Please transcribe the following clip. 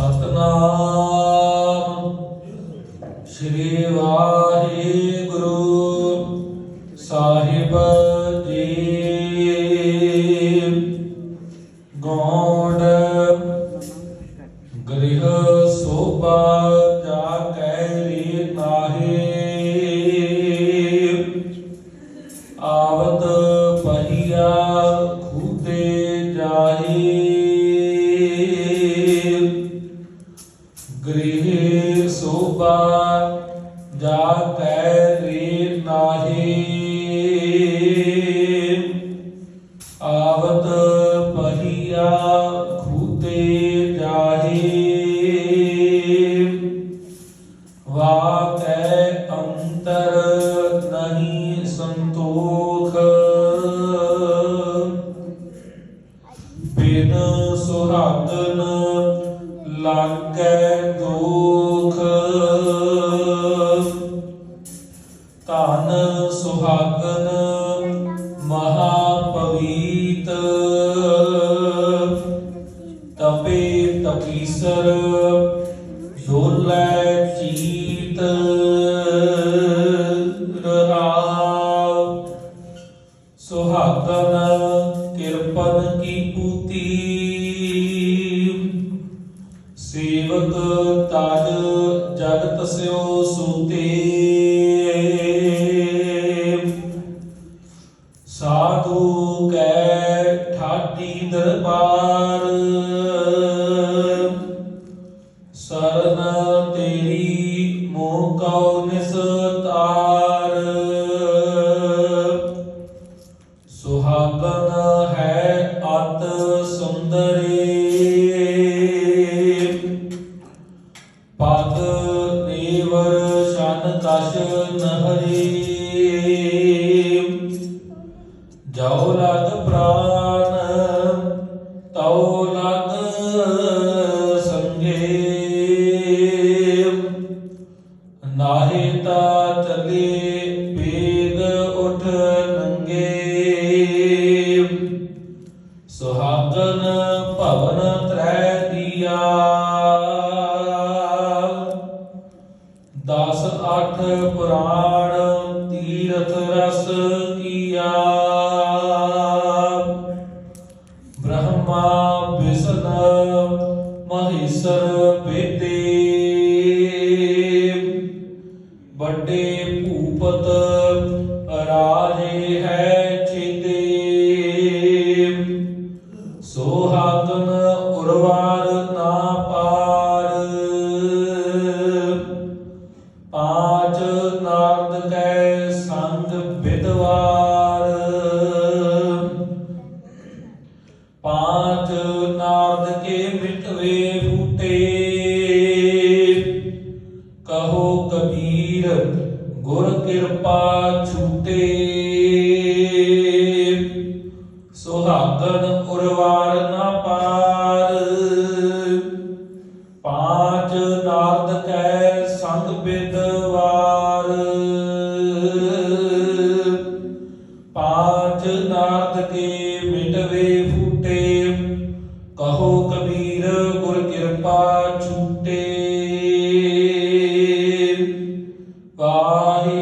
ਸਤਨਾਮ। ਸ੍ਰੀ ਵਾਹਿਗੁਰੂ ਸਾਹਿਬ ਜੀ। ਗੋਂਡ ਗ੍ਰਿਹ ਸੋਭਾ ਜਾ ਕੈ ਰੀ ਨਾਹੀ। ਆਵਤ ਪਹੀਆ ਗ੍ਰਹਿ ਸੋਭਾ ਜਾ ਕੈ ਰੀ ਨਾਹੀ ਆਵਤ ਪਹਿਆ ਖੂਤੇ ਜਾਹੀ ਵਾਕੈ ਅੰਤਰ ਨਹੀਂ ਸੰਤੋਖ ਬਿਨ ਪਵੀਤ ਤਪੇ ਤਪੀਸਰ ਢੋਲੇ ਚੀਤ ਰਹਾਉ। ਸੁਹਾਗਨ ਕਿਰਪਨ ਕੀ ਪੂਤੀ। ਸੇਵਕ ਤਜ ਜਗਤ ਸਿਓ ਸੂਤੇ। ਦਰਬਾਰ। ਸਰਨ ਤੇਰੀ ਮੋਹ ਕਉ ਨਿਸਤਾਰ ਸੁਹਾਗਨ ਹੈ ਅਤ ਸੁੰਦਰੀ। ਤਰੈ ਦਸ ਅੱਠ ਪੁਰਾਣ ਤੀਰਥ ਰਸ ਕੀਆ। ਬ੍ਰਹਮਾ ਵਿਸ਼ਨ ਮਹੇਸ਼ਰ ਬੇਦੇ ਵੱਡੇ ਭੂਪਤ ਰਾਜੇ ਹੈ ਸੁਹਾਗਣ ਉਰਵਾਰ ਨਾ ਪਾਰ। ਪਾਂਚ ਨਾਰਦ ਕੈ ਸੰਗ ਬਿਦਵਾਰ ਪਾਂਚ ਨਾਰਦ ਕੇ ਮਿਟਵੇ ਫੂਟੇ, ਕਹੋ ਕਬੀਰ ਗੁਰ ਕਿਰਪਾ ਛੂਟੇ। ਵਾਹਿ